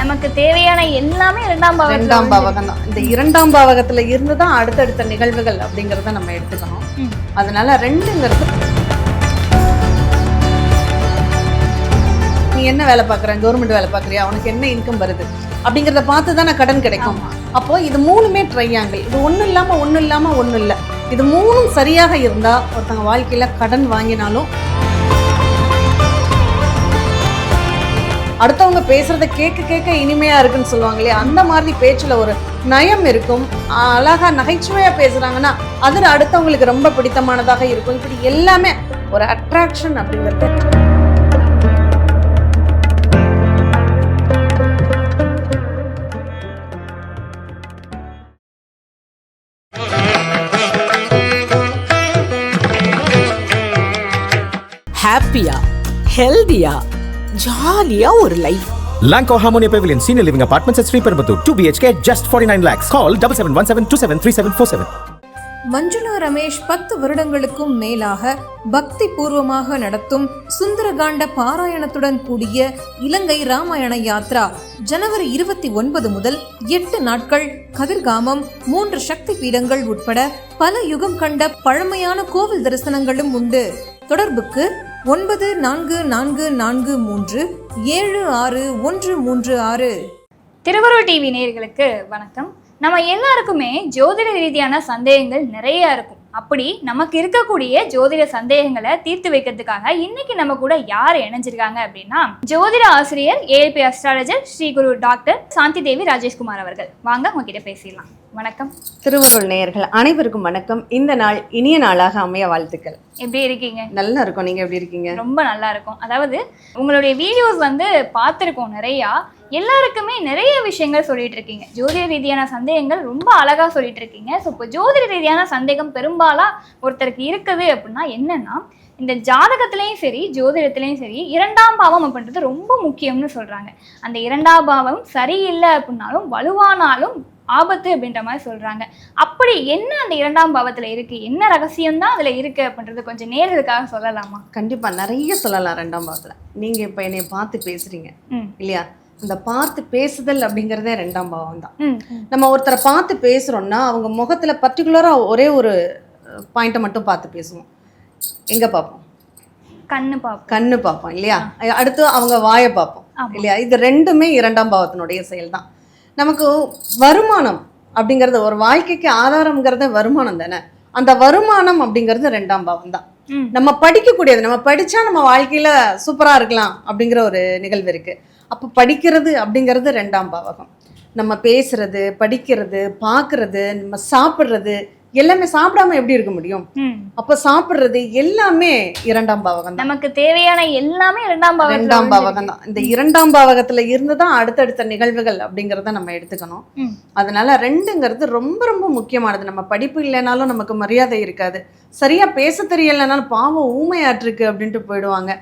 நமக்கு தேவையான எல்லாமே இரண்டாம் பாவத்துல இரண்டாம் பாவகம் தான். இந்த இரண்டாம் பாவகத்துல இருந்து தான் அடுத்தடுத்த நிகழ்வுகள் அப்படிங்கறத நம்ம எடுத்துக்கணும். அதனால ரெண்டுங்கிறது நீ என்ன வேலை பார்க்குற? கவர்மெண்ட் வேலை பார்க்குறியா? உனக்கு என்ன இன்கம் வருது? அப்படிங்கிறத பார்த்து தானே கடன் கிடைக்கும். அப்போ இது மூணுமே ட்ரையாங்கிள் இது ஒன்றும் இல்லாமல் ஒன்றும் இல்லாமல் ஒன்றும் இல்லை. இது மூணும் சரியாக இருந்தால் ஒருத்தங்க வாழ்க்கையில் கடன் வாங்கினாலும் அடுத்தவங்க பேசுறத கேட்க கேட்க இனிமையா இருக்குன்னு சொல்லுவாங்க இல்லையா? அந்த மாதிரி பேச்சுல ஒரு நயம் இருக்கும். அழகா நகைச்சுவையா பேசுறாங்கன்னா அது அடுத்தவங்களுக்கு ரொம்ப பிடித்தமானதாக இருக்கும். இப்படி எல்லாமே ஒரு அட்ராக்ஷன் அப்படிங்கிறது. ஹாப்பியா ஹெல்தியா ஜாலியா ஒரு life Lanco Harmonia Pavilion Senior Living Apartments at Sri Perambatoor 2 BHK just 49 lakhs. Call 7717273747. Manjula Ramesh பத்து வருடங்களுக்கும் மேலாக பக்தி பூர்வமாக நடத்தும் சுந்தரகாண்ட பாராயணத்துடன் கூடிய இலங்கை ராமாயண யாத்ரா ஜனவரி இருபத்தி ஒன்பது முதல் எட்டு நாட்கள் கதிர்காமம் மூன்று சக்தி பீடங்கள் உட்பட பல யுகம் கண்ட பழமையான கோவில் தரிசனங்களும் உண்டு தொடர்புக்கு ஒன்பது நான்கு நான்கு நான்கு மூன்று ஏழு ஆறு ஒன்று மூன்று ஆறு. திருவருள் டிவி நேயர்களுக்கு வணக்கம். நம்ம எல்லாருக்குமே ஜோதிட ரீதியான சந்தேகங்கள் நிறைய இருக்கும். அப்படி நமக்கு இருக்கக்கூடிய ஜோதிட சந்தேகங்களை தீர்த்து வைக்கிறதுக்காக இன்னைக்கு நம்ம கூட யார் இணைஞ்சிருக்காங்க அப்படின்னா ஜோதிட ஆசிரியர் ALP astrologer Shri Guru doctor Shanthi Devi Rajeshkumar அவர்கள். வாங்க உங்ககிட்ட பேசிடலாம். வணக்கம். திருவருள் நேயர்கள் அனைவருக்கும் வணக்கம். இந்த நாள் இனிய நாளாக அமைய வாழ்த்துக்கள். எப்படி இருக்கீங்க? நல்லா இருக்கும். நீங்க எப்படி இருக்கீங்க? ரொம்ப நல்லா இருக்கும். அதாவது உங்களுடைய வீடியோஸ் வந்து பார்த்துருக்கோம் நிறையா. எல்லாருக்குமே நிறைய விஷயங்கள் சொல்லிட்டு இருக்கீங்க. ஜோதிட ரீதியான சந்தேகங்கள் ரொம்ப அழகா சொல்லிட்டு இருக்கீங்க. ஸோ இப்போ ஜோதிட ரீதியான சந்தேகம் பெரும்பாலா ஒருத்தருக்கு இருக்குது அப்படின்னா என்னன்னா இந்த ஜாதகத்திலையும் சரி ஜோதிடத்திலையும் சரி இரண்டாம் பாவம் அப்படின்றது ரொம்ப முக்கியம்னு சொல்றாங்க. அந்த இரண்டாம் பாவம் சரியில்லை அப்படின்னாலும் வலுவானாலும் ஆபத்து அப்படின்ற மாதிரி சொல்றாங்க. அப்படி என்ன அந்த இரண்டாம் பாவத்துல இருக்கு? என்ன ரகசியம் தான் அதுல இருக்கு அப்படின்றது கொஞ்சம் நேர்களுக்காக சொல்லலாமா? கண்டிப்பா நிறைய சொல்லலாம் ரெண்டாம் பாவத்துல. நீங்க இப்ப என்னைய பார்த்து பேசுறீங்க. ம். இல்லையா? அந்த பார்த்து பேசுதல் அப்படிங்கிறதே ரெண்டாம் பாவம் தான். நம்ம ஒருத்தரை பார்த்து பேசுறோம்னா அவங்க முகத்துல பர்டிகுலரா ஒரே ஒரு பாயிண்ட்டை மட்டும் பார்த்து பேசுவோம். எங்க பார்ப்போம்? கண்ணு பாப்போம் கண்ணு பார்ப்போம் இல்லையா? அடுத்து அவங்க வாயை பார்ப்போம். இல்லையா? இது ரெண்டுமே இரண்டாம் பாவத்தினுடைய செயல் தான் நமக்கு வருமானம் அப்படிங்கிறது ஒரு வாழ்க்கைக்கு ஆதாரம்ங்கிறது வருமானம் தானே? அந்த வருமானம் அப்படிங்கிறது ரெண்டாம் பாவம் தான். நம்ம படிக்கக்கூடியது நம்ம படிச்சா நம்ம வாழ்க்கையில சூப்பரா இருக்கலாம் அப்படிங்கிற ஒரு நிகழ்வு இருக்கு. அப்போ படிக்கிறது அப்படிங்கிறது ரெண்டாம் பாவகம். நம்ம பேசுறது படிக்கிறது பார்க்கறது நம்ம சாப்பிட்றது எல்லாமே சாப்பிடாம எப்படி இருக்க முடியும். அப்ப சாப்பிடுறது எல்லாமே இரண்டாம் பாவகம் தான். நமக்கு தேவையான எல்லாமே இரண்டாம் பாவத்துல இரண்டாம். பாவகம் தான். இந்த இரண்டாம் பாவகத்துல இருந்து தான் அடுத்தடுத்த நிகழ்வுகள் அப்படிங்கறத நம்ம எடுத்துக்கணும். அதனால ரெண்டுங்கிறது ரொம்ப ரொம்ப முக்கியமானது. நம்ம படிப்பு இல்லைனாலும் நமக்கு மரியாதை இருக்காது. சரியா பேச தெரியலைனாலும் பாவம் ஊமையாட்டிருக்கு அப்படின்ட்டு போயிடுவாங்க.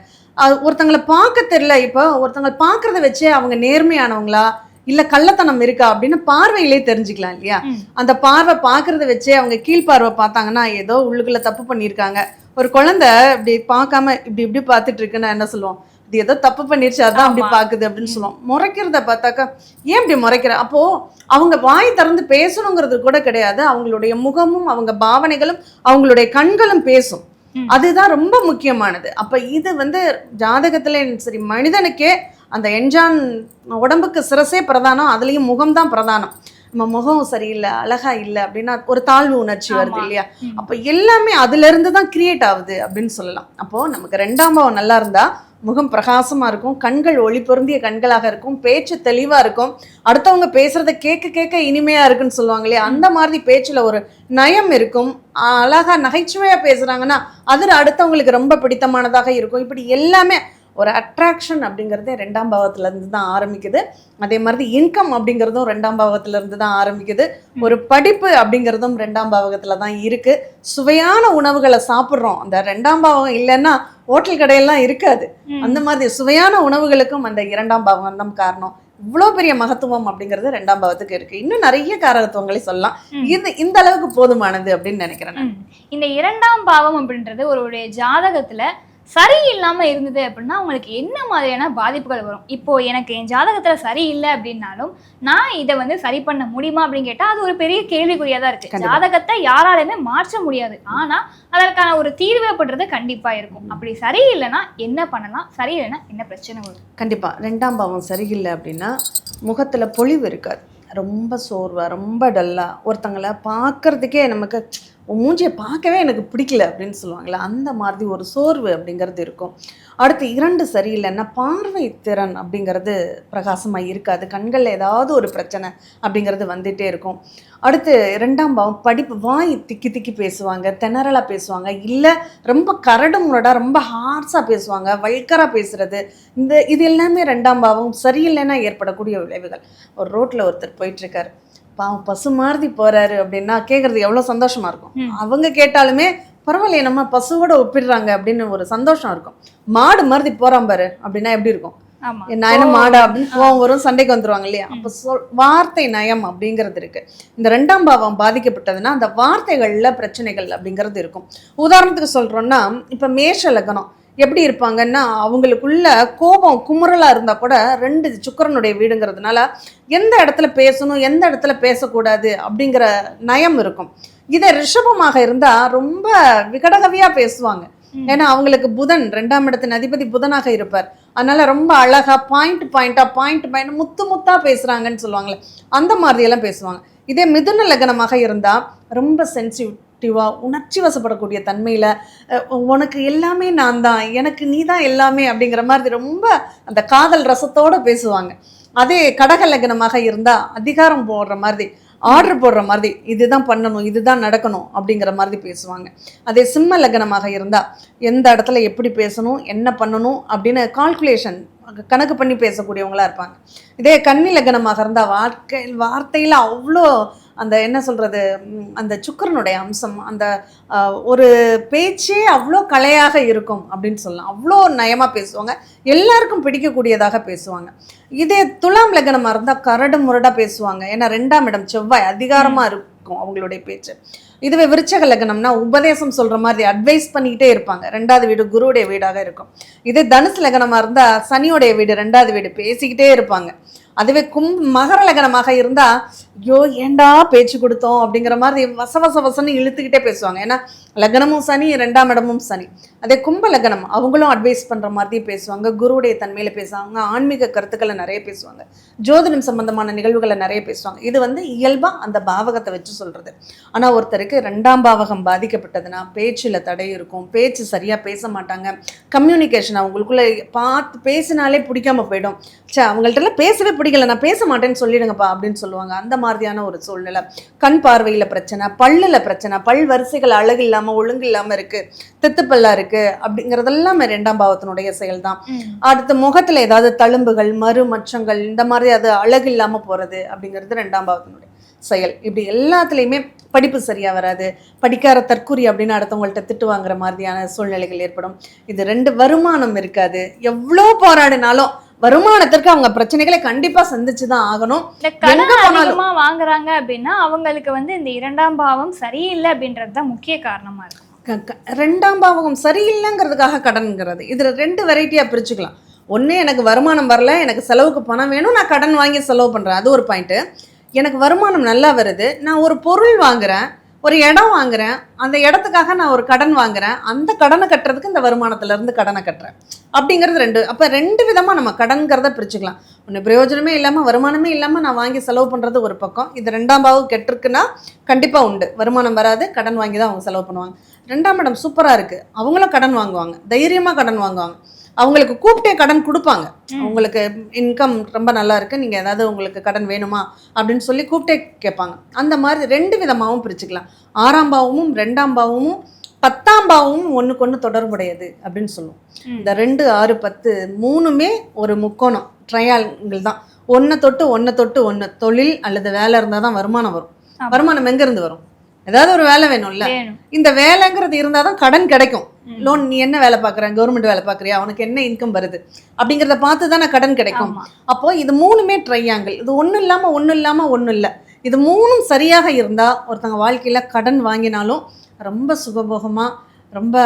ஒருத்தங்களை பார்க்க தெரியல. இப்போ ஒருத்தங்களை பார்க்கறத வச்சே அவங்க நேர்மையானவங்களா? இல்ல கள்ளத்தனம் இருக்கா? அப்படின்னு பார்வையிலே தெரிஞ்சுக்கலாம் இல்லையா. அந்த பார்வை பார்க்கறத வச்சே அவங்க கீழ்பார்வை பார்த்தாங்கன்னா ஏதோ உள்ளுக்குள்ள தப்பு பண்ணியிருக்காங்க. ஒரு குழந்தை இப்படி பார்க்காம இப்படி இப்படி பார்த்துட்டு இருக்குன்னா என்ன சொல்லுவோம்? இது ஏதோ தப்பு பண்ணிருச்சு அதான் அப்படி. பாக்குது அப்படின்னு சொல்லுவோம். முறைக்கிறத பார்த்தாக்கா ஏன் இப்படி முறைக்கிற? அப்போ அவங்க வாய் திறந்து பேசணுங்கிறது கூட கிடையாது. அவங்களுடைய முகமும் அவங்க பாவனைகளும் அவங்களுடைய கண்களும் பேசும். அதுதான் ரொம்ப முக்கியமானது. அப்ப இது வந்து ஜாதகத்துல சரி மனிதனுக்கே அந்த என்ஜான் உடம்புக்கு சிரசே பிரதானம் அதுலயும் முகம்தான் பிரதானம். நம்ம முகம் சரியில்லை அழகா இல்லை அப்படின்னா ஒரு தாழ்வு உணர்ச்சி வருது. இல்லையா. அப்ப எல்லாமே அதுல இருந்து தான் கிரியேட் ஆகுது அப்படின்னு சொல்லலாம். அப்போ நமக்கு ரெண்டாம் பாவம் நல்லா இருந்தா முகம் பிரகாசமாக இருக்கும் கண்கள் ஒளி பொருந்திய கண்களாக இருக்கும் பேச்சு தெளிவாக இருக்கும். அடுத்தவங்க பேசுகிறத கேட்க கேட்க இனிமையாக இருக்குன்னு சொல்லுவாங்க இல்லையா அந்த மாதிரி பேச்சில் ஒரு நயம் இருக்கும். அழகாக அழகா பேசுகிறாங்கன்னா அது அடுத்தவங்களுக்கு ரொம்ப பிடித்தமானதாக இருக்கும். இப்படி எல்லாமே ஒரு அட்ராக்ஷன் அப்படிங்கிறதே ரெண்டாம் பாவத்துல இருந்து தான் ஆரம்பிக்குது. அதே மாதிரி இன்கம் அப்படிங்கிறதும் ரெண்டாம் பாவத்துல இருந்து தான் ஆரம்பிக்குது. ஒரு படிப்பு அப்படிங்கிறதும் ரெண்டாம் பாவகத்துல தான் இருக்கு. சுவையான உணவுகளை சாப்பிட்றோம். அந்த ரெண்டாம் பாவம் இல்லைன்னா ஹோட்டல் கடையெல்லாம் இருக்காது. அந்த மாதிரி சுவையான உணவுகளுக்கும் அந்த இரண்டாம் பாவம் தான் காரணம். இவ்வளோ பெரிய மகத்துவம் அப்படிங்கிறது ரெண்டாம் பாவத்துக்கு இருக்கு. இன்னும் நிறைய காரகத்துவங்களை சொல்லலாம். இது இந்த அளவுக்கு போதுமானது அப்படின்னு நினைக்கிறேன். இந்த இரண்டாம் பாவம் அப்படின்றது ஒருவருடைய ஜாதகத்துல சரியில்லாம இருந்தது அப்படின்னா உங்களுக்கு என்ன மாதிரியான பாதிப்புகள் வரும்? இப்போ எனக்கு என் ஜாதகத்துல சரியில்லை அப்படின்னாலும் நான் இதை வந்து சரி பண்ண முடியுமா அப்படின்னு கேட்டா அது ஒரு பெரிய கேள்விக்குறியா தான் இருக்கு. கண்டிப்பா. ஜாதகத்தை யாராலுமே மாற்ற முடியாது. ஆனா அதற்கான ஒரு தீர்வு அப்படின்றது கண்டிப்பா இருக்கும். அப்படி சரியில்லைன்னா என்ன பண்ணலாம்? சரியில்லைன்னா என்ன பிரச்சனை வரும்? கண்டிப்பா. ரெண்டாம் பாவம் சரியில்லை அப்படின்னா முகத்துல பொலிவு இருக்காது. ரொம்ப சோர்வா ரொம்ப டல்லா. ஒருத்தங்களை பார்க்கறதுக்கே நமக்கு உன் மூஞ்சியை பார்க்கவே எனக்கு பிடிக்கல அப்படின்னு சொல்லுவாங்களே அந்த மாதிரி ஒரு சோர்வு அப்படிங்கிறது இருக்கும். அடுத்து இரண்டு சரியில்லைன்னா பார்வை திறன் அப்படிங்கிறது பிரகாசமாக இருக்காது. கண்களில் ஏதாவது ஒரு பிரச்சனை அப்படிங்கிறது வந்துகிட்டே இருக்கும். அடுத்து ரெண்டாம் பாவம் படிப்பு வாய் திக்கி திக்கி பேசுவாங்க திணறலாக பேசுவாங்க இல்லை ரொம்ப கரடு முரடாக ரொம்ப ஹார்ஸாக பேசுவாங்க வல்கராக பேசுகிறது இந்த இது எல்லாமே ரெண்டாம் பாவம் சரியில்லைன்னா ஏற்படக்கூடிய விளைவுகள். ஒரு ரோட்டில் ஒருத்தர் போயிட்டுருக்கார் பாவம் பசு மாருதி போகிறாரு அப்படின்னா கேட்குறது எவ்வளோ சந்தோஷமாக இருக்கும். அவங்க கேட்டாலுமே பரவாயில்லையே நம்ம பசுவோட ஒப்பிடுறாங்க அப்படின்னு ஒரு சந்தோஷம் இருக்கும். மாடு மாருதி போகிறான் பாரு அப்படின்னா எப்படி இருக்கும்? நான் என்ன மாடா அப்படின்னு கோவம் வரும் சண்டைக்கு வந்துருவாங்க இல்லையா? அப்போ சொல் வார்த்தை நயம் அப்படிங்கிறது இருக்கு. இந்த ரெண்டாம் பாவம் பாதிக்கப்பட்டதுன்னா அந்த வார்த்தைகள்ல பிரச்சனைகள் அப்படிங்கிறது இருக்கும். உதாரணத்துக்கு சொல்றோம்னா இப்ப மேஷ லக்னம். எப்படி இருப்பாங்கன்னா அவங்களுக்குள்ள கோபம் குமுறலா இருந்தா கூட ரெண்டு சுக்கரனுடைய வீடுங்கிறதுனால எந்த இடத்துல பேசணும் எந்த இடத்துல பேசக்கூடாது அப்படிங்கிற நயம் இருக்கும். இதே ரிஷபமாக இருந்தா ரொம்ப விகடகவியா பேசுவாங்க. ஏன்னா அவங்களுக்கு புதன் ரெண்டாம் இடத்தின் அதிபதி புதனாக இருப்பார். அதனால ரொம்ப அழகா பாயிண்ட் பாயிண்டா பாயிண்ட் பாயிண்ட் முத்து முத்தா பேசுறாங்கன்னு சொல்லுவாங்கல்ல அந்த மாதிரி எல்லாம் பேசுவாங்க. இதே மிதுன லக்னமாக இருந்தா ரொம்ப சென்சிட்டிவா உணர்ச்சி வசப்படக்கூடிய தன்மையில் உனக்கு எல்லாமே நான் தான் எனக்கு நீ தான் எல்லாமே அப்படிங்கிற மாதிரி ரொம்ப அந்த காதல் ரசத்தோடு பேசுவாங்க. அதே கடக லக்னமாக இருந்தால் அதிகாரம் போடுற மாதிரி ஆர்டர் போடுற மாதிரி இதுதான் பண்ணணும் இதுதான் நடக்கணும் அப்படிங்கிற மாதிரி பேசுவாங்க. அதே சிம்ம லக்னமாக இருந்தால் எந்த இடத்துல எப்படி பேசணும் என்ன பண்ணணும் அப்படின்னு கால்குலேஷன் கணக்கு பண்ணி பேசக்கூடியவங்களா இருப்பாங்க. இதே கன்னி லக்னமாக இருந்தால் வாழ்க்கை வார்த்தையில் அவ்வளோ அந்த என்ன சொல்கிறது அந்த சுக்கரனுடைய அம்சம் அந்த ஒரு பேச்சே அவ்வளோ கலையாக இருக்கும் அப்படின்னு சொல்லலாம். அவ்வளோ நயமாக பேசுவாங்க. எல்லாருக்கும் பிடிக்கக்கூடியதாக பேசுவாங்க. இதே துலாம் லக்னமாக இருந்தால் கரடு முரடாக பேசுவாங்க. ஏன்னா ரெண்டாம் இடம் செவ்வாய் அதிகாரமாக இருக்கும் அவங்களுடைய பேச்சு. இதுவே விருச்சக லக்னம்னா உபதேசம் சொல்ற மாதிரி அட்வைஸ் பண்ணிக்கிட்டே இருப்பாங்க. ரெண்டாவது வீடு குருவுடைய வீடாக இருக்கும். இதே தனுசு லக்னமா இருந்தா சனியோடைய வீடு ரெண்டாவது வீடு பேசிக்கிட்டே இருப்பாங்க. அதுவே கும் மகர லக்னமாக இருந்தால் ஐயோ ஏண்டா பேச்சு கொடுத்தோம் அப்படிங்கிற மாதிரி வச வச வசன்னு இழுத்துக்கிட்டே பேசுவாங்க. ஏன்னா லக்னமும் சனி ரெண்டாம் இடமும் சனி. அதே கும்ப லக்னம் அவங்களும் அட்வைஸ் பண்ணுற மாதிரி பேசுவாங்க. குருவுடைய தன்மையில் பேசுவாங்க. ஆன்மீக கருத்துக்களை நிறைய பேசுவாங்க. ஜோதிடம் சம்பந்தமான நிகழ்வுகளை நிறைய பேசுவாங்க. இது வந்து இயல்பாக அந்த பாவகத்தை வச்சு சொல்கிறது ஆனால் ஒருத்தருக்கு ரெண்டாம் பாவகம் பாதிக்கப்பட்டதுன்னா பேச்சில் தடை இருக்கும். பேச்சு சரியாக பேச மாட்டாங்க. கம்யூனிகேஷன் அவங்களுக்குள்ளே பார்த்து பேசினாலே பிடிக்காமல் போயிடும். சே அவங்கள்ட்ட பேசவே பிடிக்கல. நான் பேச மாட்டேன்னு சொல்லிடுங்கப்பா அப்படின்னு சொல்லுவாங்க. அந்த மாதிரியான ஒரு சூழ்நிலை. கண் பார்வையில் பிரச்சனை பல்லில் பிரச்சனை பல் வரிசைகள் அழகு இல்லாம ஒழுங்கு இல்லாம இருக்கு தித்துப்பல்லா இருக்கு அப்படிங்கறதெல்லாம் ரெண்டாம் பாவத்தினுடைய செயல் தான். அடுத்து முகத்துல ஏதாவது தழும்புகள் மறு மச்சங்கள் இந்த மாதிரி அது அழகு இல்லாம போறது அப்படிங்கிறது ரெண்டாம் பாவத்தினுடைய செயல். இப்படி எல்லாத்துலேயுமே படிப்பு சரியா வராது. படிக்கார தற்கூரி அப்படின்னு அடுத்தவங்கள்ட்ட திட்டு வாங்குற மாதிரியான சூழ்நிலைகள் ஏற்படும். இது ரெண்டு வருமானம் இருக்காது. எவ்வளோ போராடினாலும் வருமானத்திற்கு அவங்க பிரச்சனைகளை கண்டிப்பா சந்திச்சு தான் ஆகணும். அதிகமா வாங்குறாங்க அப்படின்னா அவங்களுக்கு வந்து இந்த இரண்டாம் பாவம் சரியில்லை அப்படின்றது தான் முக்கிய காரணமா இருக்கும் ரெண்டாம் பாவகம் சரியில்லைங்கிறதுக்காக கடன்ங்கிறது. இதுல ரெண்டு வெரைட்டியா பிரிச்சுக்கலாம். ஒண்ணு எனக்கு வருமானம் வரல எனக்கு செலவுக்கு பணம் வேணும் நான் கடன் வாங்கி செலவு பண்றேன். அது ஒரு பாயிண்ட் எனக்கு வருமானம் நல்லா வருது. நான் ஒரு பொருள் வாங்குறேன். ஒரு இடம் வாங்குறேன் அந்த இடத்துக்காக நான் ஒரு கடன் வாங்குறேன் அந்த கடனை கட்டுறதுக்கு இந்த வருமானத்துல இருந்து கடனை கட்டுறேன். அப்படிங்கிறது ரெண்டு. அப்ப ரெண்டு விதமா நம்ம கடன்கிறத பிரிச்சுக்கலாம். ஒன்று பிரயோஜனமே இல்லாமல் வருமானமே இல்லாமல் நான் வாங்கி செலவு பண்ணுறது ஒரு பக்கம். இது ரெண்டாம் பாவம் கெட்டிருக்குன்னா கண்டிப்பாக உண்டு. வருமானம் வராது கடன் வாங்கி தான் அவங்க செலவு பண்ணுவாங்க. ரெண்டாம் இடம் சூப்பராக இருக்குது அவங்களும் கடன் வாங்குவாங்க. தைரியமாக கடன் வாங்குவாங்க. அவங்களுக்கு கூப்பிட்டே கடன் கொடுப்பாங்க. உங்களுக்கு இன்கம் ரொம்ப நல்லா இருக்கு நீங்க ஏதாவது உங்களுக்கு கடன் வேணுமா அப்படின்னு சொல்லி கூப்பிட்டே கேட்பாங்க. அந்த மாதிரி ரெண்டு விதமாகவும் பிரிச்சுக்கலாம். ஆறாம் பாவமும் ரெண்டாம் பாவமும் பத்தாம் பாவமும் ஒண்ணுக்கு ஒன்று தொடர்புடையது அப்படின்னு சொல்லுவோம். இந்த ரெண்டு ஆறு பத்து மூணுமே ஒரு முக்கோணம் ட்ரையாங்கிள் தான். ஒன்றை தொட்டு ஒன்றை தொட்டு ஒன்று தொழில் அல்லது வேலை இருந்தால் தான் வருமானம் வரும். வருமானம் எங்கேருந்து வரும்? ஏதாவது ஒரு வேலை வேணும்ல? வேணும். இந்த வேலைங்கிறது இருந்தால் தான் கடன் கிடைக்கும். லோன் நீ என்ன வேலை பார்க்குற? கவர்மெண்ட் வேலை பார்க்குறியா? உனக்கு என்ன இன்கம் வருது? அப்படிங்கிறத பார்த்து தானே கடன் கிடைக்கும். அப்போ இது மூணுமே ட்ரையாங்கிள் இது ஒன்றும் இல்லாமல் ஒன்றும் இல்லாமல் ஒன்றும் இல்லை. இது மூணும் சரியாக இருந்தால் ஒருத்தங்க வாழ்க்கையில் கடன் வாங்கினாலும் ரொம்ப சுகபோகமாக ரொம்ப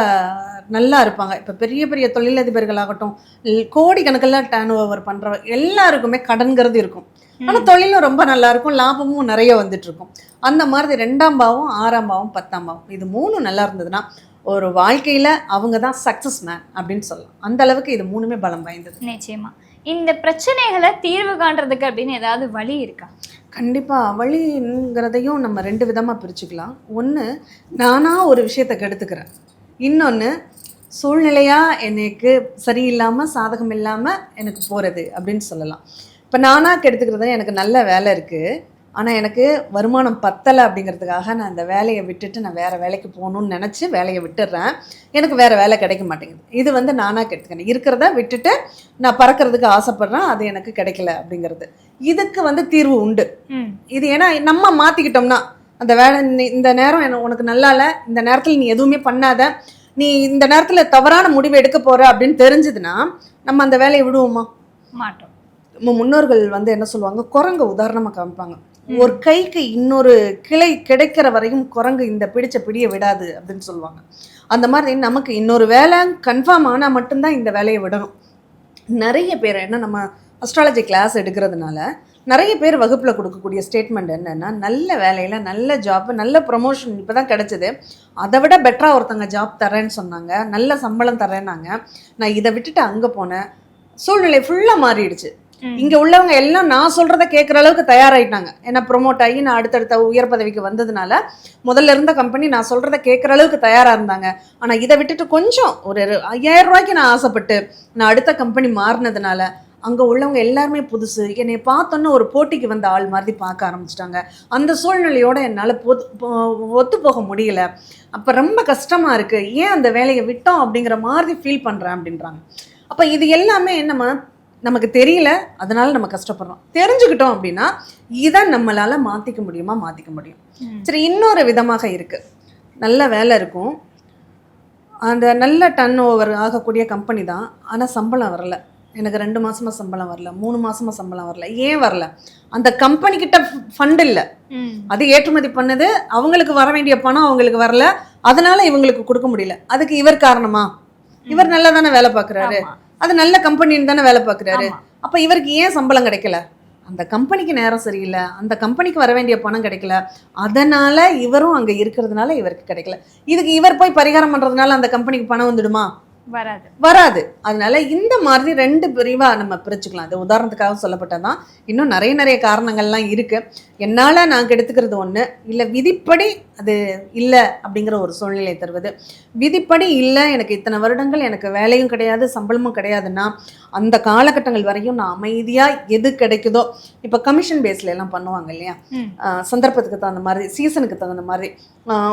நல்லா இருப்பாங்க. இப்போ பெரிய பெரிய தொழிலதிபர்களாகட்டும் இல் கோடிக்கணக்கில் டேர்ன் ஓவர் பண்ணுற எல்லாருக்குமே கடன்கிறது இருக்கும். ஆனால் தொழிலும் ரொம்ப நல்லா இருக்கும் லாபமும் நிறைய வந்துட்டு இருக்கும் அந்த மாதிரி ரெண்டாம் பாவம் ஆறாம் பாவம் பத்தாம் பாவம் இது மூணும் நல்லா இருந்ததுன்னா ஒரு வாழ்க்கையில் அவங்க தான் சக்ஸஸ் மேன் அப்படின்னு சொல்லலாம். அந்த அளவுக்கு இது மூணுமே பலம் வாய்ந்தது. நிச்சயமா. இந்த பிரச்சனைகளை தீர்வு காண்றதுக்கு அப்படின்னு ஏதாவது வழி இருக்கா? கண்டிப்பாக வழிங்கிறதையும் நம்ம ரெண்டு விதமாக பிரிச்சுக்கலாம். ஒன்று நானாக ஒரு விஷயத்தை கெடுத்துக்கிறேன். இன்னொன்று சூழ்நிலையாக எனக்கு சரியில்லாமல் சாதகம் இல்லாமல் எனக்கு போகிறது அப்படின்னு சொல்லலாம். இப்போ நானாக கெடுத்துக்கிறது எனக்கு நல்ல வேலை இருக்குது ஆனால் எனக்கு வருமானம் பத்தலை அப்படிங்கிறதுக்காக நான் அந்த வேலையை விட்டுட்டு நான் வேறு வேலைக்கு போகணும்னு நினச்சி வேலையை விட்டுடுறேன் எனக்கு வேறு வேலை கிடைக்க மாட்டேங்குது. இது வந்து நானாக கெடுத்துக்கிறேன். இருக்கிறத விட்டுட்டு நான் பறக்கிறதுக்கு ஆசைப்பட்றேன். அது எனக்கு கிடைக்கல அப்படிங்கிறது. இதுக்கு வந்து தீர்வு உண்டு. இது ஏன்னா நம்ம மாற்றிக்கிட்டோம்னா அந்த வேலை இந்த நேரம் உனக்கு நல்லா இல்லை இந்த நேரத்தில் நீ எதுவுமே பண்ணாத நீ இந்த நேரத்தில் தவறான முடிவு எடுக்க போற அப்படின்னு தெரிஞ்சதுன்னா நம்ம அந்த வேலையை விடுவோமா? மாட்டோம். நம்ம முன்னோர்கள் வந்து என்ன சொல்லுவாங்க? குரங்க உதாரணமாக காமிப்பாங்க. ஒரு கைக்கு இன்னொரு கிளை கிடைக்கிற வரையும் குரங்கு இந்த பிடிச்ச பிடிய விடாது அப்படின்னு சொல்லுவாங்க. அந்த மாதிரி நமக்கு இன்னொரு வேலை கன்ஃபார்ம் ஆனால் மட்டும்தான் இந்த வேலையை விடணும். நிறைய பேர் என்ன நம்ம அஸ்ட்ராலஜி கிளாஸ் எடுக்கிறதுனால நிறைய பேர் வகுப்பில் கொடுக்கக்கூடிய ஸ்டேட்மெண்ட் என்னென்னா நல்ல வேலையில் நல்ல ஜாப் நல்ல ப்ரொமோஷன் இப்போ தான் கிடச்சிது. அதை விட பெட்டராக ஒருத்தங்க ஜாப் தரேன்னு சொன்னாங்க. நல்ல சம்பளம் தரேன்னாங்க நான் இதை விட்டுட்டு அங்கே போனேன். சூழ்நிலை ஃபுல்லாக மாறிடுச்சு. இங்கே உள்ளவங்க எல்லாம் நான் சொல்கிறத கேட்குற அளவுக்கு தயாராகிட்டாங்க ஏன்னா ப்ரொமோட் ஆகி நான் அடுத்தடுத்த உயர் பதவிக்கு வந்ததுனால முதல்ல இருந்த கம்பெனி நான் சொல்கிறத கேட்குற அளவுக்கு தயாராக இருந்தாங்க. ஆனால் இதை விட்டுட்டு கொஞ்சம் ஒரு ஐயாயிரம் ரூபாய்க்கு நான் ஆசைப்பட்டு நான் அடுத்த கம்பெனி மாறினதுனால அங்கே உள்ளவங்க எல்லாருமே புதுசு. என்னை பார்த்தோன்னே ஒரு போட்டிக்கு வந்த ஆள் மாதிரி பார்க்க ஆரம்பிச்சிட்டாங்க. அந்த சூழ்நிலையோட என்னால் ஒத்து போக முடியல. அப்போ ரொம்ப கஷ்டமாக இருக்குது ஏன் அந்த வேலையை விட்டோம் அப்படிங்கிற மாதிரி ஃபீல் பண்ணுறேன் அப்படின்றாங்க. அப்போ இது எல்லாமே நம்ம நமக்கு தெரியல. அதனால நம்ம கஷ்டப்படுறோம். தெரிஞ்சுக்கிட்டோம் அப்படின்னா இதை நம்மளால மாற்றிக்க முடியுமா? மாற்றிக்க முடியும். சரி இன்னொரு விதமாக இருக்குது நல்ல வேலை இருக்கும். அந்த நல்ல டன் ஓவர் ஆகக்கூடிய கம்பெனி தான். ஆனால் சம்பளம் வரல. எனக்கு ரெண்டு மாசமா சம்பளம் வரல மூணு மாசமா சம்பளம் வரல ஏன் வரல? அந்த கம்பெனி கிட்ட ஃபண்ட் இல்லை. அது ஏற்றுமதி பண்ணது அவங்களுக்கு வர வேண்டிய பணம் அவங்களுக்கு வரல அதனால இவங்களுக்கு கொடுக்க முடியல. அதுக்கு இவர் காரணமா? இவர் நல்லா தானே வேலை பார்க்குறாரு. அது நல்ல கம்பெனின்னு தானே வேலை பார்க்குறாரு. அப்போ இவருக்கு ஏன் சம்பளம் கிடைக்கல? அந்த கம்பெனிக்கு நேரம் சரியில்லை அந்த கம்பெனிக்கு வர வேண்டிய பணம் கிடைக்கல அதனால இவரும் அங்கே இருக்கிறதுனால இவருக்கு கிடைக்கல. இதுக்கு இவர் போய் பரிகாரம் பண்ணுறதுனால அந்த கம்பெனிக்கு பணம் வந்துடுமா? வராது. வராது. அதனால இந்த மாதிரி ரெண்டு பிரிவாக நம்ம பிரிச்சுக்கலாம். அது உதாரணத்துக்காக சொல்லப்பட்டதான் இன்னும் நிறைய நிறைய காரணங்கள்லாம் இருக்குது என்னால் நான் கெடுத்துக்கிறது ஒன்று இல்லை விதிப்படி அது இல்லை அப்படிங்கிற ஒரு சூழ்நிலை தருவது. விதிப்படி இல்லை எனக்கு இத்தனை வருடங்கள் எனக்கு வேலையும் கிடையாது சம்பளமும் கிடையாதுன்னா அந்த காலகட்டங்கள் வரையும் நான் அமைதியாக எது கிடைக்குதோ இப்போ கமிஷன் பேஸ்ல எல்லாம் பண்ணுவாங்க இல்லையா? சந்தர்ப்பத்துக்கு தகுந்த மாதிரி சீசனுக்கு தகுந்த மாதிரி.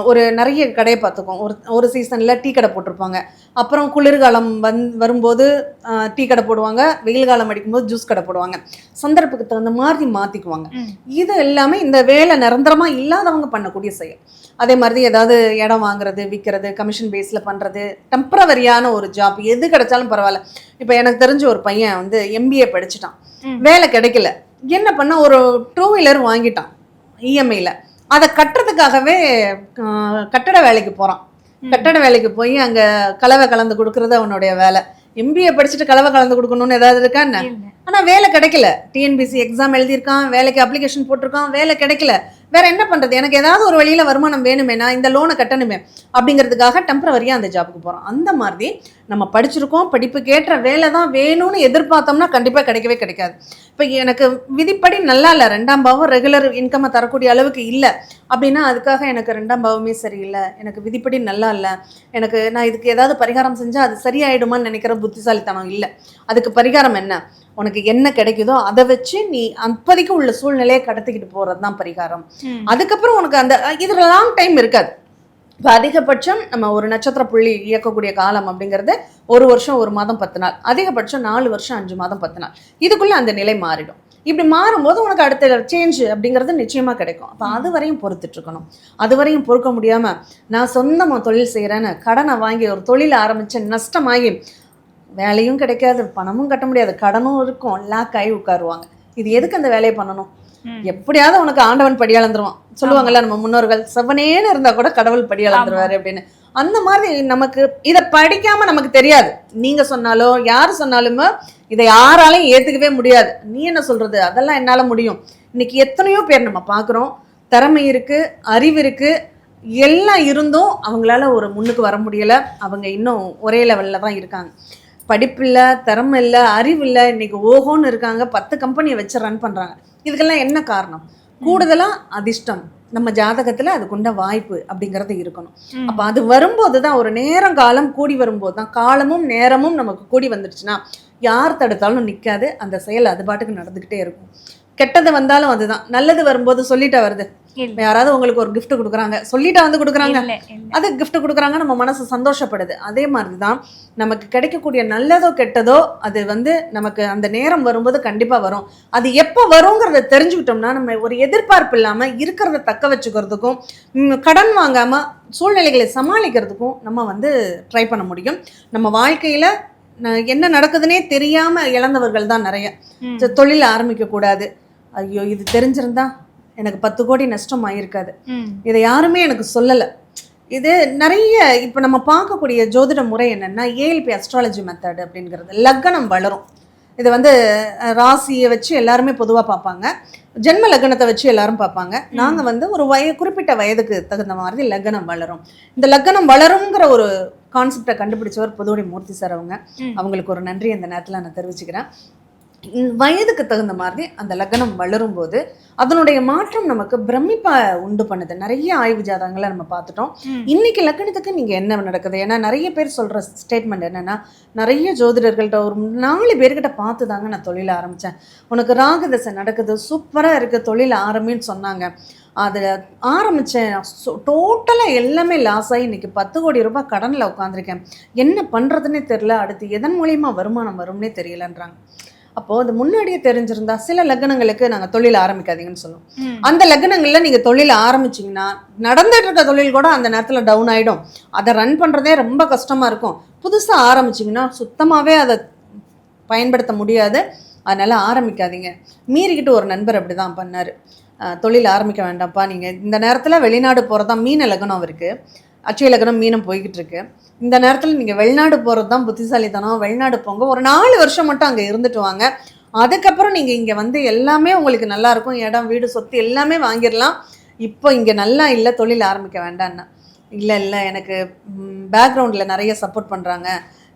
ஒரு நிறைய கடையை பார்த்துக்கோம் ஒரு ஒரு சீசனில் டீ கடை போட்டிருப்பாங்க. அப்புறம் குளிர்காலம் வந் வரும்போது ஆஹ் டீ கடை போடுவாங்க. வெயில் காலம் அடிக்கும்போது ஜூஸ் கடை போடுவாங்க. சந்தர்ப்பத்துக்கு தகுந்த மாதிரி மாற்றிக்குவாங்க. இது எல்லாமே இந்த வேலை நிரந்தரமாக இல்லாதவங்க பண்ணக்கூடிய செயல். அதே மாதிரி ஏதாவது இடம் வாங்குறது விற்கிறது கமிஷன் பேஸில் பண்ணுறது டெம்பரவரியான ஒரு ஜாப் எது கிடைச்சாலும் பரவாயில்ல. இப்போ எனக்கு தெரிஞ்ச ஒரு பையன் வந்து எம்பிஏ படிச்சுட்டான். வேலை கிடைக்கல. என்ன பண்ண ஒரு டூ வீலர் வாங்கிட்டான் இஎம்ஐயில் அதை கட்டுறதுக்காகவே கட்டட வேலைக்கு போகிறான். கட்டட வேலைக்கு போய் அங்கே கலவை கலந்து கொடுக்கறது அவனுடைய வேலை. எம்பிஏ படிச்சுட்டு கலவை கலந்து கொடுக்கணும்னு ஏதாவது இருக்கா என்ன. ஆனால் வேலை கிடைக்கல. டிஎன்பிசி எக்ஸாம் எழுதியிருக்கான் வேலைக்கு அப்ளிகேஷன் போட்டிருக்கான் வேலை கிடைக்கல. வேற என்ன பண்ணுறது எனக்கு ஏதாவது ஒரு வழியில் வருமானம் வேணுமே நான் இந்த லோனை கட்டணுமே அப்படிங்கிறதுக்காக டெம்பரவரியாக அந்த ஜாபுக்கு போகிறோம் அந்த மாதிரி நம்ம படிச்சிருக்கோம் படிப்புக்கேற்ற வேலை தான் வேணும்னு எதிர்பார்த்தோம்னா கண்டிப்பாக கிடைக்கவே கிடைக்காது. இப்போ எனக்கு விதிப்படி நல்லா இல்லை. ரெண்டாம் பாவம் ரெகுலர் இன்கம்மை தரக்கூடிய அளவுக்கு இல்லை. அப்படின்னா அதுக்காக எனக்கு ரெண்டாம் பாவமே சரியில்லை. எனக்கு விதிப்படி நல்லா இல்லை. எனக்கு நான் இதுக்கு ஏதாவது பரிகாரம் செஞ்சால் அது சரியாயிடுமான்னு நினைக்கிற புத்திசாலித்தனம் இல்லை. அதுக்கு பரிகாரம் என்ன? உனக்கு என்ன கிடைக்குதோ அதை வச்சு நீ அப்போதைக்கு உள்ள சூழ்நிலையை கடத்திக்கிட்டு போகிறது தான் பரிகாரம். அதுக்கப்புறம் உனக்கு அந்த இதில் லாங் டைம் இருக்காது. இப்போ அதிகபட்சம் நம்ம ஒரு நட்சத்திர புள்ளி இயக்கக்கூடிய காலம் அப்படிங்கிறது ஒரு வருஷம் ஒரு மாதம் பத்து நாள். அதிகபட்சம் நாலு வருஷம் அஞ்சு மாதம் பத்து நாள். இதுக்குள்ளே அந்த நிலை மாறிடும். இப்படி மாறும்போது உனக்கு அடுத்த சேஞ்ச் அப்படிங்கிறது நிச்சயமாக கிடைக்கும். அப்போ அது வரையும் பொறுத்துட்டு இருக்கணும். அது வரையும் பொறுக்க முடியாமல் நான் சொந்தமாக தொழில் செய்கிறேன்னு கடனை வாங்கி ஒரு தொழில் ஆரம்பித்து நஷ்டமாகி வேலையும் கிடைக்காது பணமும் கட்ட முடியாது கடனும் இருக்கும். லாக் ஆகி உட்காருவாங்க. இது எதுக்கு அந்த வேலையை பண்ணணும். எப்படியாவது உனக்கு ஆண்டவன் படியாளந்துருவான் சொல்லுவாங்கல்ல நம்ம முன்னோர்கள் செவனேன்னு இருந்தா கூட கடவுள் படியாளந்துருவாரு அப்படின்னு. அந்த மாதிரி நமக்கு இதை படிக்காம நமக்கு தெரியாது. நீங்க சொன்னாலோ யார் சொன்னாலுமே இதை யாராலையும் ஏத்துக்கவே முடியாது. நீ என்ன சொல்றது? அதெல்லாம் என்னால முடியும். இன்னைக்கு எத்தனையோ பேர் நம்ம பார்க்குறோம் திறமை இருக்கு அறிவு இருக்கு. எல்லாம் இருந்தும் அவங்களால ஒரு முன்னுக்கு வர முடியல. அவங்க இன்னும் ஒரே லெவல்ல தான் இருக்காங்க. படிப்பு இல்லை திறமை இல்லை அறிவு இல்லை இன்னைக்கு ஓஹோன்னு இருக்காங்க பத்து கம்பெனியை வச்சு ரன் பண்றாங்க. இதுக்கெல்லாம் என்ன காரணம்? கூடுதலா அதிர்ஷ்டம். நம்ம ஜாதகத்துல அதுக்குண்ட வாய்ப்பு அப்படிங்கிறது இருக்கணும். அப்ப அது வரும்போது தான் ஒரு நேரம் காலம் கூடி வரும்போது தான் காலமும் நேரமும் நமக்கு கூடி வந்துடுச்சுன்னா யார் தடுத்தாலும் நிக்காது அந்த செயல் அது பாட்டுக்கு நடந்துக்கிட்டே இருக்கும். கெட்டது வந்தாலும் அதுதான். நல்லது வரும்போது சொல்லிட்டா வருது. யாராவது உங்களுக்கு ஒரு gift கொடுக்குறாங்க. சொல்லிட்டா வந்து கொடுக்குறாங்க. அது gift கொடுக்குறாங்க நம்ம மனசு சந்தோஷப்படுது. அதே மாதிரி தான் நமக்கு கிடைக்கக்கூடிய நல்லதோ கெட்டதோ அது வந்து நமக்கு அந்த நேரம் வரும்போது கண்டிப்பாக வரும். அது எப்போ வருங்கிறத தெரிஞ்சுக்கிட்டோம்னா நம்ம ஒரு எதிர்பார்ப்பு இல்லாமல் இருக்கிறத தக்க வச்சுக்கிறதுக்கும் கடன் வாங்காமல் சூழ்நிலைகளை சமாளிக்கிறதுக்கும் நம்ம வந்து ட்ரை பண்ண முடியும். நம்ம வாழ்க்கையில் என்ன நடக்குதுன்னே தெரியாமல் இழந்தவர்கள் தான் நிறைய. தொழில் ஆரம்பிக்கக்கூடாது. ஐயோ இது தெரிஞ்சிருந்தா எனக்கு பத்து கோடி நஷ்டம் ஆயிருக்காது. இதை யாருமே எனக்கு சொல்லலை. இது நிறைய இப்போ நம்ம பார்க்கக்கூடிய ஜோதிட முறை என்னன்னா ஏஎல்பி அஸ்ட்ராலஜி மெத்தட் அப்படிங்கிறது. லக்னம் வளரும். இது வந்து ராசியை வச்சு எல்லாருமே பொதுவாக பார்ப்பாங்க. ஜென்ம லக்னத்தை வச்சு எல்லாரும் பார்ப்பாங்க. நாங்கள் வந்து ஒரு வய குறிப்பிட்ட வயதுக்கு தகுந்த மாதிரி லக்னம் வளரும். இந்த லக்னம் வளருங்கிற ஒரு கான்செப்டை கண்டுபிடிச்சவர் புதுவடி மூர்த்தி சார் அவங்க. அவங்களுக்கு ஒரு நன்றி. இந்த நேரத்தில் நான் தெரிவிச்சுக்கிறேன். வயதுக்கு தகுந்த மாதிரி அந்த லக்னம் வளரும் போது அதனுடைய மாற்றம் நமக்கு பிரமிப்பா உண்டு பண்ணுது. நிறைய ஆய்வு ஜாதகங்களை நம்ம பார்த்துட்டோம். இன்னைக்கு லக்னத்துக்கு நீங்க என்ன நடக்குது? ஏன்னா நிறைய பேர் சொல்ற ஸ்டேட்மெண்ட் என்னன்னா நிறைய ஜோதிடர்கள்ட்ட ஒரு நாலு பேர்கிட்ட பார்த்து தாங்க நான் தொழில் ஆரம்பிச்சேன். உனக்கு ராகதசை நடக்குது சூப்பரா இருக்கு தொழில் ஆரம்பின்னு சொன்னாங்க. அதில் ஆரம்பித்தேன் டோட்டலாக எல்லாமே லாஸ் ஆகி இன்னைக்கு பத்து கோடி ரூபாய் கடனில் உட்காந்துருக்கேன் என்ன பண்ணுறதுன்னே தெரில அடுத்து எதன் மூலியமாக வருமானம் வரும்னே தெரியலன்றாங்க. அப்போது அது முன்னாடியே தெரிஞ்சிருந்தா சில லக்னங்களுக்கு நாங்கள் தொழில் ஆரம்பிக்காதீங்கன்னு சொல்லுவோம். அந்த லக்னங்களில் நீங்கள் தொழில் ஆரம்பிச்சீங்கன்னா நடந்துட்டு இருக்க தொழில் கூட அந்த நேரத்தில் டவுன் ஆகிடும் அதை ரன் பண்ணுறதே ரொம்ப கஷ்டமாக இருக்கும். புதுசாக ஆரம்பிச்சிங்கன்னா சுத்தமாகவே அதை பயன்படுத்த முடியாது. அதனால் ஆரம்பிக்காதீங்க. மீறிக்கிட்டு ஒரு நண்பர் அப்படி தான் பண்ணார் தொழில் ஆரம்பிக்க வேண்டாம்ப்பா. நீங்கள் இந்த நேரத்தில் வெளிநாடு போகிறதா மீன லக்னம் அவருக்கு அச்சய லக்னம் மீனம் போய்கிட்டு இருக்கு இந்த நேரத்தில் நீங்கள் வெளிநாடு போகிறது தான் புத்திசாலித்தனம். வெளிநாடு போங்க. ஒரு நாலு வருஷம் மட்டும் அங்கே இருந்துட்டு வாங்க. அதுக்கப்புறம் நீங்கள் இங்கே வந்து எல்லாமே உங்களுக்கு நல்லா இருக்கும். இடம் வீடு சொத்து எல்லாமே வாங்கிடலாம். இப்போ இங்கே நல்லா இல்லை தொழில் ஆரம்பிக்க வேண்டான்னா இல்லை இல்லை எனக்கு பேக்ரவுண்டில் நிறைய சப்போர்ட் பண்ணுறாங்க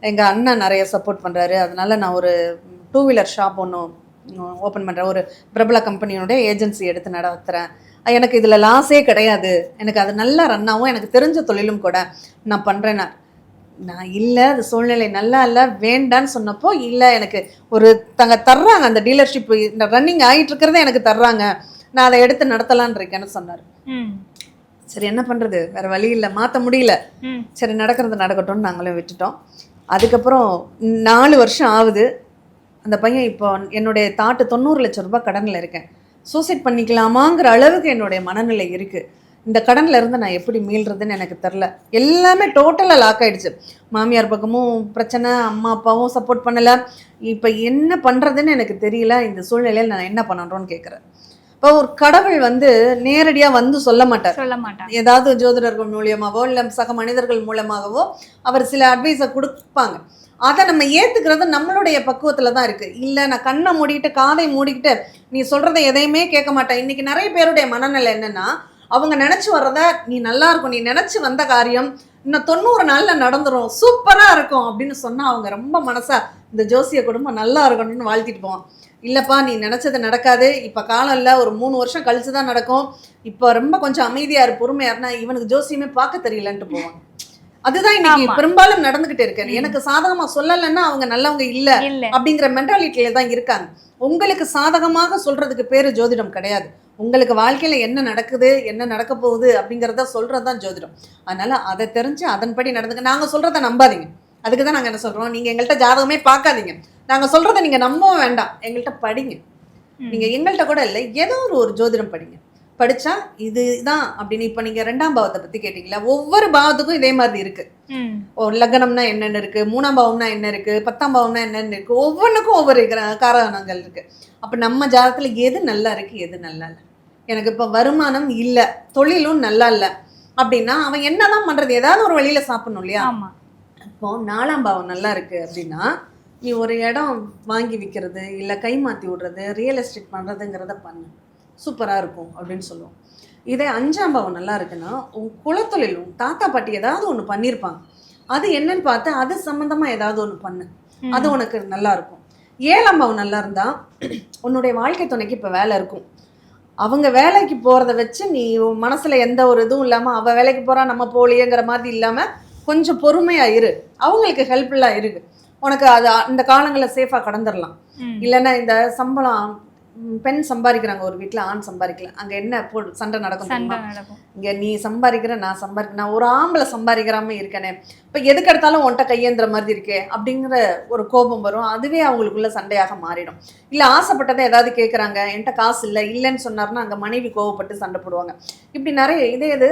எங்கள் அண்ணன் நிறைய சப்போர்ட் பண்ணுறாரு அதனால் நான் ஒரு டூ வீலர் ஷாப் ஒன்று ஓப்பன் பண்ணுறேன் ஒரு பிரபல கம்பெனியோடைய ஏஜென்சி எடுத்து நடத்துகிறேன் எனக்கு இதில் லாஸே கிடையாது. எனக்கு அது நல்லா ரன் ஆகும் எனக்கு தெரிஞ்ச தொழிலும் கூட நான் பண்ணுறேன்னா நான் இல்லை அது சூழ்நிலை நல்லா இல்லை வேண்டான்னு சொன்னப்போ இல்லை எனக்கு ஒரு தங்க தர்றாங்க அந்த டீலர்ஷிப் இந்த ரன்னிங் ஆகிட்டு இருக்கிறதே எனக்கு தர்றாங்க. நான் அதை எடுத்து நடத்தலான் இருக்கேன்னு சொன்னார். சரி என்ன பண்ணுறது வேற வழி இல்லை மாற்ற முடியல. சரி நடக்கிறது நடக்கட்டும்னு நாங்களும் விட்டுட்டோம். அதுக்கப்புறம் நாலு வருஷம் ஆகுது. அந்த பையன் இப்போ என்னுடைய தாட்டு தொண்ணூறு லட்சம் ரூபாய் கடனில் இருக்கேன். சூசைட் பண்ணிக்கலாமாங்கிற அளவுக்கு என்னுடைய மனநிலை இருக்குது இந்த கடன்ல இருந்து நான் எப்படி மீள்றதுன்னு எனக்கு தெரில எல்லாமே டோட்டலாக லாக் ஆயிடுச்சு. மாமியார் பக்கமும் பிரச்சனை அம்மா அப்பாவும் சப்போர்ட் பண்ணலை. இப்போ என்ன பண்ணுறதுன்னு எனக்கு தெரியல. இந்த சூழ்நிலையில் நான் என்ன பண்ணணும்னு கேட்குறேன் இப்போ ஒரு கடவுள் வந்து நேரடியாக வந்து சொல்ல மாட்டார். சொல்ல மாட்டாங்க ஏதாவது ஜோதிடர்கள் மூலியமாவோ இல்லை சக மனிதர்கள் மூலமாகவோ அவர் சில அட்வைஸை கொடுப்பாங்க. அதை நம்ம ஏற்றுக்கிறது நம்மளுடைய பக்குவத்தில் தான் இருக்குது இல்லை நான் கண்ணை மூடிக்கிட்டு காதை மூடிக்கிட்டு நீ சொல்கிறத எதையுமே கேட்க மாட்டேன். இன்றைக்கி நிறைய பேருடைய மனநிலை என்னென்னா அவங்க நினச்சி வர்றத நீ நல்லா இருக்கும் நீ நினச்சி வந்த காரியம் இன்னும் தொண்ணூறு நாளில் நடந்துடும் சூப்பராக இருக்கும் அப்படின்னு சொன்னால் அவங்க ரொம்ப மனசாக இந்த ஜோசிய குடும்பம் நல்லா இருக்கணும்னு வாழ்த்திட்டு போவான். இல்லைப்பா நீ நினச்சது நடக்காது. இப்போ காலம் இல்லை ஒரு மூணு வருஷம் கழிச்சு தான் நடக்கும். இப்போ ரொம்ப கொஞ்சம் அமைதியாக இரு பொறுமையா இவனுக்கு ஜோசியமே பார்க்க தெரியலன்ட்டு போவான். அதுதான் இன்னைக்கு. பெரும்பாலும் நடந்துகிட்டு இருக்கு. எனக்கு சாதகமா சொல்லலைன்னா அவங்க நல்லவங்க இல்ல அப்படிங்கிற மென்டாலிட்டியில தான் இருக்காங்க. உங்களுக்கு சாதகமாக சொல்றதுக்கு பேரு ஜோதிடம் கிடையாது. உங்களுக்கு வாழ்க்கையில என்ன நடக்குது என்ன நடக்க போகுது அப்படிங்கிறத சொல்றது தான் ஜோதிடம். அதனால அதை தெரிஞ்சு அதன்படி நடந்துக்க நாங்க சொல்றத நம்பாதீங்க. அதுக்கு தான் நாங்க என்ன சொல்றோம்? நீங்க எங்கள்கிட்ட ஜாதகமே பார்க்காதீங்க. நாங்க சொல்றத நீங்க நம்பவும் வேண்டாம். எங்கள்கிட்ட படிங்க. நீங்க எங்கள்கிட்ட கூட இல்லை ஏதோ ஒரு ஒரு ஜோதிடம் படிங்க. படிச்சா இதுதான் அப்படின்னு இப்போ நீங்க ரெண்டாம் பாவத்தை பத்தி கேட்டீங்களா ஒவ்வொரு பாவத்துக்கும் இதே மாதிரி இருக்கு. ஓ லக்னம்னா என்னென்ன இருக்கு? மூணாம் பாவம்னா என்ன இருக்கு? பத்தாம் பாவம்னா என்னென்ன இருக்கு? ஒவ்வொன்றுக்கும் ஒவ்வொரு கிர- காரணங்கள் இருக்கு. அப்ப நம்ம ஜாதகத்துல எது நல்லா இருக்கு எது நல்லா இல்லை? எனக்கு இப்போ வருமானம் இல்லை தொழிலும் நல்லா இல்லை அப்படின்னா அவன் என்னதான் பண்றது? ஏதாவது ஒரு வழியில சாப்பிடணும் இல்லையா? இப்போ நாலாம் பாவம் நல்லா இருக்கு அப்படின்னா நீ ஒரு இடம் வாங்கி விற்கிறது இல்லை கை மாற்றி விடுறது ரியல் எஸ்டேட் பண்ணுறதுங்கிறத பண்ணு. சூப்பராக இருக்கும் அப்படின்னு சொல்லுவோம். இதே அஞ்சாம் பாவம் நல்லா இருக்குன்னா உன் குலத்தொழில் உன் தாத்தா பாட்டி ஏதாவது ஒன்று பண்ணியிருப்பாங்க அது என்னன்னு பார்த்து அது சம்மந்தமாக ஏதாவது ஒன்று பண்ணு. அது உனக்கு நல்லா இருக்கும். ஏழாம் பாவம் நல்லா இருந்தா உன்னுடைய வாழ்க்கை துணைக்கு இப்போ வேலை இருக்கும். அவங்க வேலைக்கு போகிறத வச்சு நீ மனசுல எந்த ஒரு இதுவும் இல்லாமல் அவள் வேலைக்கு போகிறா நம்ம போலியேங்கிற மாதிரி இல்லாமல் கொஞ்சம் பொறுமையா இரு. அவங்களுக்கு ஹெல்ப்ஃபுல்லாக இருக்கு உனக்கு அது இந்த காலங்களில் சேஃபாக கடந்துடலாம். இல்லைன்னா இந்த சம்பளம் பெண் சம்பாதிக்கிறாங்க. ஒரு வீட்டில் ஆண் சம்பாதிக்கல. அங்கே என்ன போ சண்டை நடக்கும் இங்க நீ சம்பாதிக்கிற நான் சம்பாதிக்க நான் ஒரு ஆம்பளை சம்பாதிக்கிறாம இருக்கனே. இப்போ எதுக்கு எடுத்தாலும் உன்கிட்ட கையேந்திர மாதிரி இருக்கே அப்படிங்கிற ஒரு கோபம் வரும். அதுவே அவங்களுக்குள்ள சண்டையாக மாறிடும். இல்லை ஆசைப்பட்டதை ஏதாவது கேட்குறாங்க என்கிட்ட காசு இல்லை இல்லைன்னு சொன்னாருன்னா அங்கே மனைவி கோவப்பட்டு சண்டை போடுவாங்க. இப்படி நிறைய இதே இது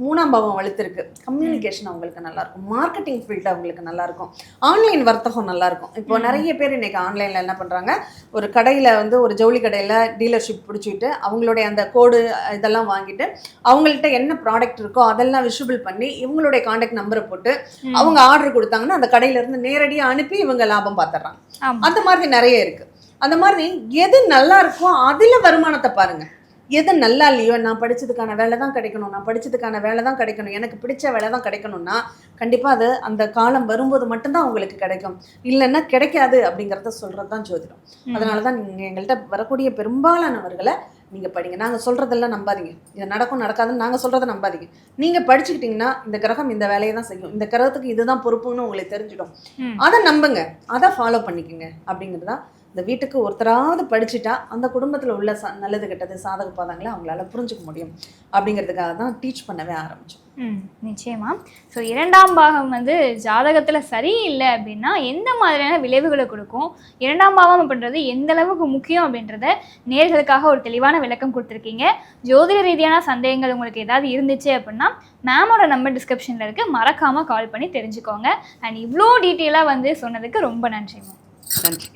மூணாம் பாவம் வலுத்திருக்கு. கம்யூனிகேஷன் அவங்களுக்கு நல்லா இருக்கும் மார்க்கெட்டிங் ஃபீல்டு அவங்களுக்கு நல்லா இருக்கும் ஆன்லைன் வர்த்தகம் நல்லா இருக்கும் இப்போ நிறைய பேர் இன்னைக்கு ஆன்லைன்ல என்ன பண்றாங்க? ஒரு கடையில வந்து ஒரு ஜவுளி கடையில டீலர்ஷிப் பிடிச்சிட்டு அவங்களுடைய அந்த கோடு இதெல்லாம் வாங்கிட்டு அவங்கள்ட்ட என்ன ப்ராடக்ட் இருக்கோ அதெல்லாம் விஷுவல் பண்ணி இவங்களுடைய காண்டாக்ட் நம்பரை போட்டு. அவங்க ஆர்டர் கொடுத்தாங்கன்னா அந்த கடையில இருந்து நேரடியா அனுப்பி இவங்க லாபம் பார்த்துடுறாங்க. அந்த மாதிரி நிறைய இருக்கு. அந்த மாதிரி எது நல்லா இருக்கோ அதுல வருமானத்தை பாருங்க. எது நல்லா இல்லையோ நான் படிச்சதுக்கான வேலை தான் கிடைக்கணும். நான் படிச்சதுக்கான வேலை தான் கிடைக்கணும். எனக்கு பிடிச்ச வேலை தான் கிடைக்கணும்னா கண்டிப்பா அது அந்த காலம் வரும்போது மட்டும்தான் உங்களுக்கு கிடைக்கும். இல்லைன்னா கிடைக்காது அப்படிங்கிறத சொல்றது தான் ஜோதிடம். அதனால தான் நீங்கள் எங்கள்கிட்ட வரக்கூடிய பெரும்பாலானவர்களை நீங்கள் படிங்க. நாங்கள் சொல்கிறதெல்லாம் நம்பாதீங்க. இது நடக்கும் நடக்காதுன்னு நாங்கள் சொல்கிறத நம்பாதீங்க. நீங்கள் படிச்சுக்கிட்டிங்கன்னா இந்த கிரகம் இந்த வேலையை தான் செய்யும். இந்த கிரகத்துக்கு இதுதான் பொறுப்புன்னு உங்களுக்கு தெரிஞ்சிடும். அதை நம்புங்க. அதை ஃபாலோ பண்ணிக்கோங்க. அப்படிங்கிறது தான் இந்த வீட்டுக்கு ஒருத்தராவது படிச்சுட்டா அந்த குடும்பத்தில் உள்ள ச நல்லது கெட்டது சாதக பாதங்களை அவங்களால புரிஞ்சுக்க முடியும். அப்படிங்கிறதுக்காக தான் டீச் பண்ணவே ஆரம்பித்தோம் ம் நிச்சயமா. ஸோ இரண்டாம் பாகம் வந்து ஜாதகத்தில் சரியில்லை அப்படின்னா எந்த மாதிரியான விளைவுகளை கொடுக்கும்? இரண்டாம் பாவம் அப்படின்றது எந்த அளவுக்கு முக்கியம் அப்படின்றத நேர்களுக்காக ஒரு தெளிவான விளக்கம் கொடுத்துருக்கீங்க. ஜோதிட ரீதியான சந்தேகங்கள் உங்களுக்கு ஏதாவது இருந்துச்சு அப்படின்னா மேமோட நம்பர் டிஸ்கிரிப்ஷனில் இருக்குது மறக்காமல் கால் பண்ணி தெரிஞ்சுக்கோங்க. அண்ட் இவ்வளோ டீட்டெயிலாக வந்து சொன்னதுக்கு ரொம்ப நன்றி மேம் நன்றி.